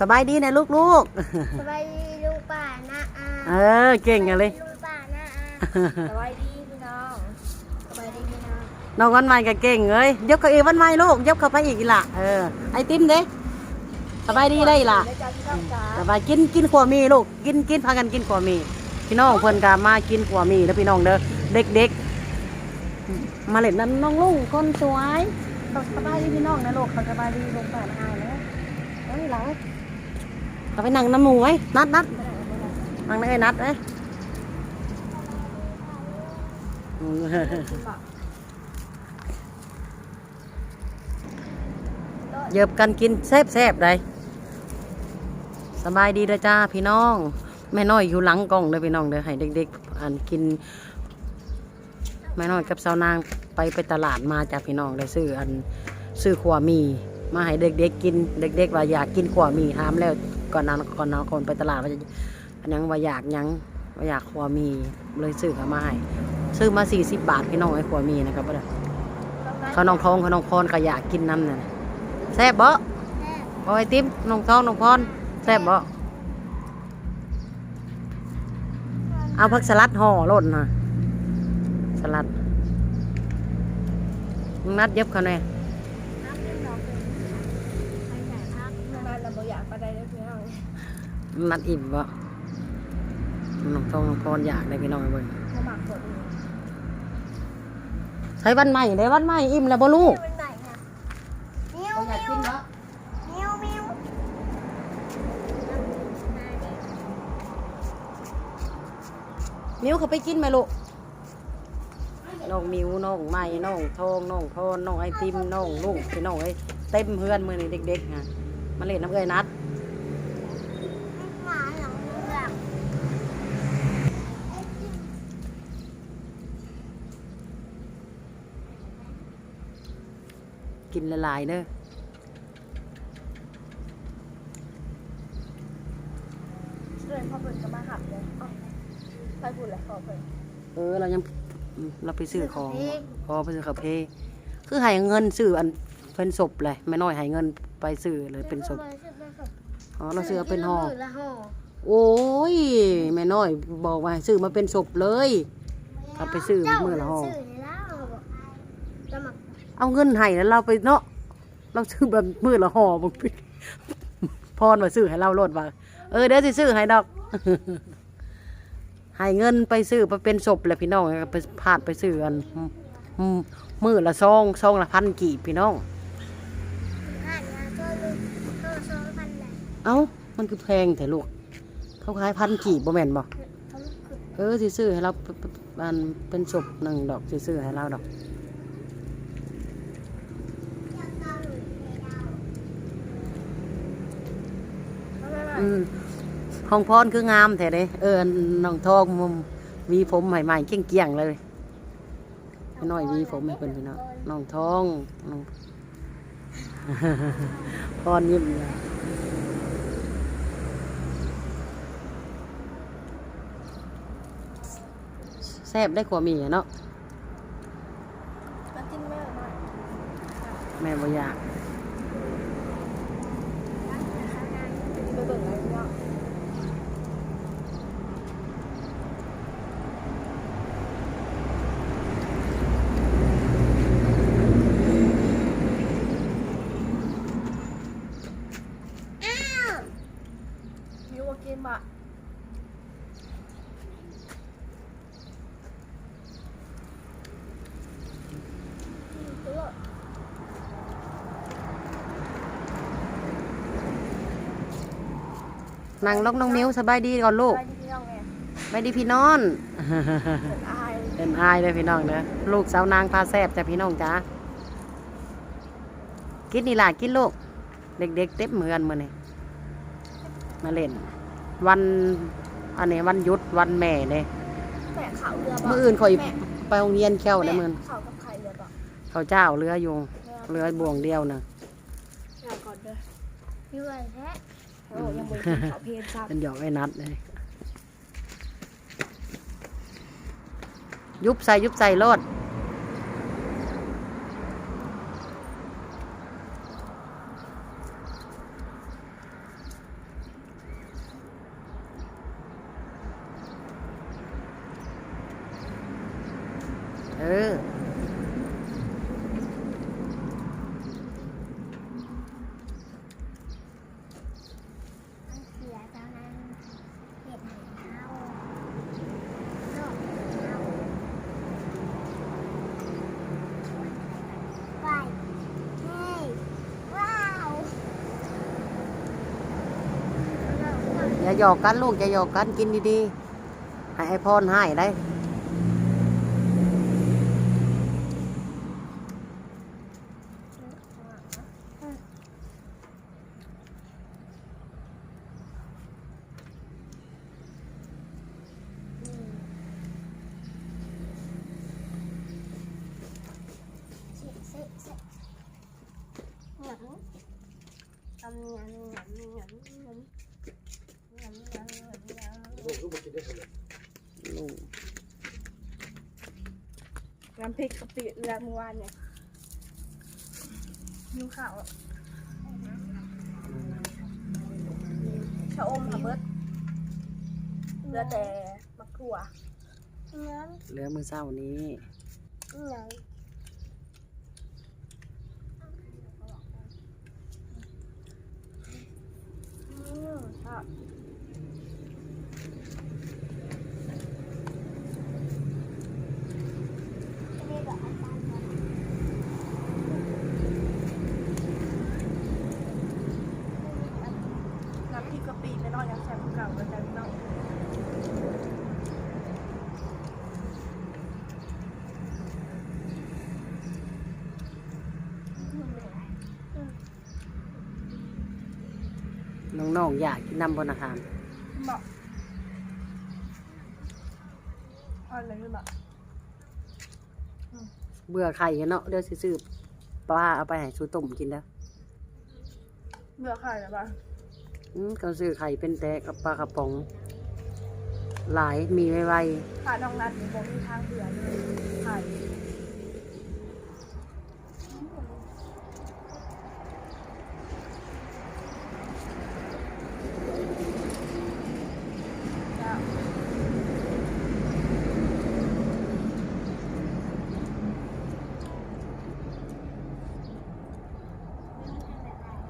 สบายดีนะลูกลูกสบายดีลุงป่านะอาๆเออเก่งอะเลยลุงป่านะอาสบายดีพี่น้องสบายดีพี่น้องน้องวันใหม่ก็เก่งเอ้ยยกเก้าอี้วันใหม่ลูกยกเข้าไปอีกอีกล่ะเออไอติมเด้สบายดีได้ล่ะได้จ้าพี่น้องจ้าสบายกินกินขวามีลูกกินกินพากันกินขวามี พี่น้องเพิ่นก็มากินขวามีแล้วพี่น้องเด้อเด็กๆมาเล่นน้ำน้องลุงคนสวยสบายดีพี่น้องนะลูกเขาสบายดีลงป่านอายแล้วเฮ้ยหลัง เอาไปนั่งน้ำหมูไว้ นัดนัดนั่งได้นัดเอ้เยิบกันกินแซ่บๆเลยสบายดีเลยจ้าพี่น้อง แม่น้อยอยู่หลังกล้องเลยพี่น้องเด้อให้เด็กๆอันกินแม่น้อยกับสาวนางไปไปตลาดมาจากพี่น้องได้ซื้ออันซื้อขวามี มาให้เด็กๆกิน เด็กๆว่าอยากกินขวามีถามแล้ว ก่อนนั้นก่อนนอนก่อนไปตลาดว่าจะอันยังว่าอยากหยังว่าอยากขวามีเลยซื้อเขามาให้ซื้อมา40บาทพี่น้องไอ้ขวามีนะครับเด้อเขาน้องทองเขาน้องพรก็อยากกินน้ำน่ะแซ่บบ่เอาไอติมน้องทองน้องพรแซ่บบ่เอาผักสลัดห่อโล่นนะสลัดมึงนัดเย็บเขาแน่น้ำเล่นดอกเป็นไปไหนพัก มาเราบ่อยากไปได้เลยพี่น้อง นัดอิ่มบ่น้องทองน้องพรอยากได้พี่น้องเบิ่งมาหมักสดเองใช้วันใหม่ได้วันใหม่อิ่มแล้วบ่ลูกเป็นไหนคะมิ้วอยากกินเนาะมิ้วมิ้วมิ้วเขาไปกินไหมลูกน้องมิวน้องใหม่น้องทองน้องพรน้องไอติมน้องลุงพี่น้องไอ้ยเต็มเพื่อนมือนี่เด็กๆฮะมาเล่นน้ำเอ้ยนัด หมาหลังเรือง กินละลายเด้อเดินเข้าเพิ่นก็มาหับเลยเอ้าไปพูดเลยขอเพิ่นเออ เรายังอืมเราไปซื้อของพอไปซื้อคาเพคือให้เงินซื้ออันเป็นศพเลยไม่น้อยให้เงินไปซื้อเลยเป็นศพอ๋อเราซื้อเอาเป็นห่อละห่อโอ้ยแม่น้อยบอกว่าให้ซื้อมาเป็นศพเลยเอาไปซื้อมื้อละห่อ เอาเงินให้แล้วเราไปเนาะเราซื้อแบบมือละห่อบ่พี่พรมาซื้อให้เราโลดว่าเออเดี๋ยวสิซื้อให้ดอกให้เงินไปซื้อไปเป็นศพแหละพี่น้องไปพาดไปซื้ออันอืมมือละซองซองละพันกีบพี่น้องผ่านยาตัวลูกตัวสองพันแหละเอ้ามันคือแพงแต่ลูกเขาขายพันกีบบ่แม่นบ่เขาลูกคือเออสิซื้อให้เราเป็นอันเป็นศพหนึ่งดอกสิซื้อให้เราดอก อืมของพรคืองามแท้เด้เออน้องทองมุมวีผมใหม่ๆเกี้ยงๆเลยให้น้อยวีผมให้เพิ่นพี่น้องน้องทองน้องพรยิ้มเลยแซ่บได้กว่ามีอะเนาะมากินแม่หน่อยแม่บ่อยาก ไปเบิ่งเลยพี่น้อง อ้าว มิวว่ากินบะอืมตลอด นั่งลงน้องมิ้วสบายดีก่อนลูกสบายดีพี่น้องแม่สบายดีพี่นอนเพิ่นอายเป็นอายเลยพี่น้องเด้อลูกสาวนางพาแซบจ้ะพี่น้องจ้ากินนี่ล่ะกินลูก เด็กๆเต็มเหมือนมือนี่มาเล่น วันอันนี้วันหยุดวันแม่เลยแม่ขาวเรือบ่มื่ออื่นคอยแม่ไปโรงเรียนแค่วนะมือนขาวกับไข่เรือบ่เขาเจ้าเรืออยู่เรือบ่วงเดียวนะลาก่อนเด้ออยู่ไหนแท้ โอ้ยังบ่ได้กินข้าวเพลซ้ำเป็นหยอกไอ้นัดเลยยุบใส่ยุบใส่รถ อย่าหยอกกันลูกอย่าหยอกกันกินดีๆ ให้ไอพรให้ได้ยำทำหยำหยำหยำหยำหยำหยำหยำหยำลูกน้ำพริกกะปิเรือเมื่อวานเนี่ยนิ้วขาวอะชะอมค่ะเบิร์ดเหลือแต่มะกรูดหยเหลือมือเศร้านี้ำหยอืมค่ะำนี่ก็อาจารย์บอก น้ำพริ กกะปิไม่น้อยยังแซ่บกว่าเก่าเลยจ้ะพี่น้องน้องๆอยากกินน้ำบนอาหารเหมาะเอะไรขึ้นมาเบื่อไข่กันเนาะเดี๋ยวสิซื้อปลาเอาไปให้ชูต้มกินแล้วเบื่อไข่แล้วปะ อืมก็ซื้อไข่เป็นแต่กับปลากระป๋อง หลายมีไวขาน้องนัดมีบอมีทางเบื่อเลยไข่จ้ะ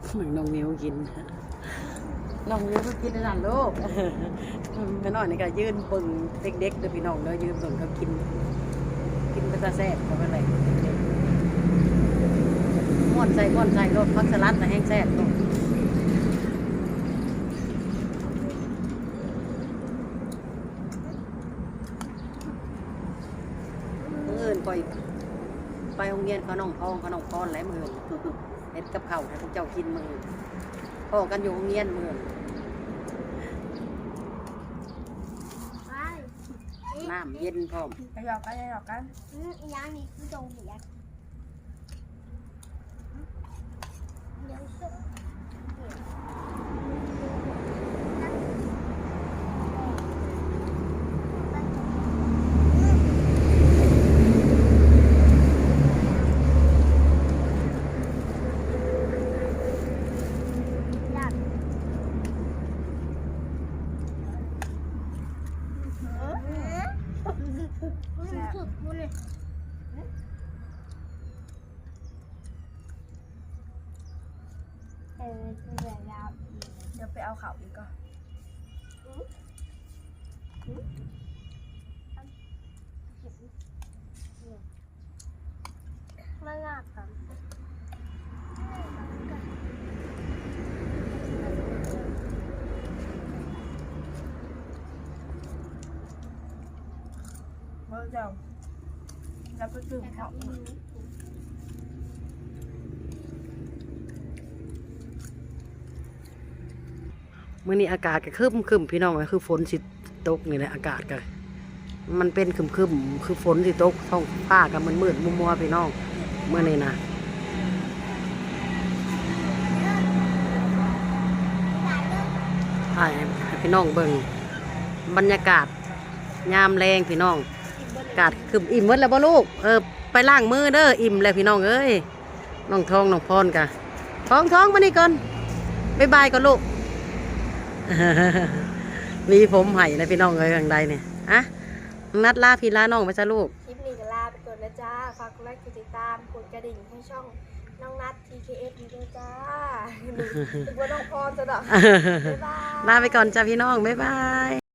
ๆเหมือนน้องนิ้วกิน น้องนิ้วก็กินนั่นลูกแม่น้อยนี่ก็ยืนเบิ่งเด็กๆเด้อพี่น้องเด้อยืนเบิ่งเขากิน กินเป็นตาแซ่บก็เป็นไรม่วนใจม่วนใจรสพักสลัดนะแห้งแซ่บลูกมืออื่นปล่อยไปโรงเรียนเขาน้องพองเขาน้องพรแล้วมือ อื่นเฮ็ดกับข้าวให้พวกเจ้ากินมืออื่นพ่อกันอยู่โรงเรียนมืออื่นไปน้ำเย็นพร้อมไปหยอกกันไปหยอกกันอืมอีกอย่างนี้คือตรงเบียดเดี๋ยว นี่ก็ไม่ยากครับเบอร์เดียวแล้วก็ดื่เของ วมื่อนี้อากาศก็คึมคึมพี่น้องคือฝนสิตกนี่แหละอากาศก็มันเป็นคึมคึมคือฝนสิตกท้องฟ้าก็มันมืดมัวมัวๆพี่น้องเมื่อนี้นะถ่ายให้พี่น้องเบิ่งบรรยากาศยามแรงพี่น้องอากาศครึมอิ่มหมดแล้วบ่ลูกเออไปล้างมือเด้ออิ่มแล้วพี่น้องเอ้ยน้องทองน้องพรกะท้องท้องมานี่ก่อนบ๊ายบายก่อนลูก มีผมไห่นะพี่น้องเอ้ยข้างใดเนี่ยอะนัดลาพี่ลาน้องไปซะลูก คลิปนี้ก็ลาไปก่อนนะจ้า ฝากกดไลค์กดติดตาม กดกระดิ่งให้ช่องน้องนัด TKS นี้ด้วยจ้าถึงว่าน้องพรจะดอกบ๊ายบาย ลาไปก่อนจ้าพี่น้อง บ๊ายบาย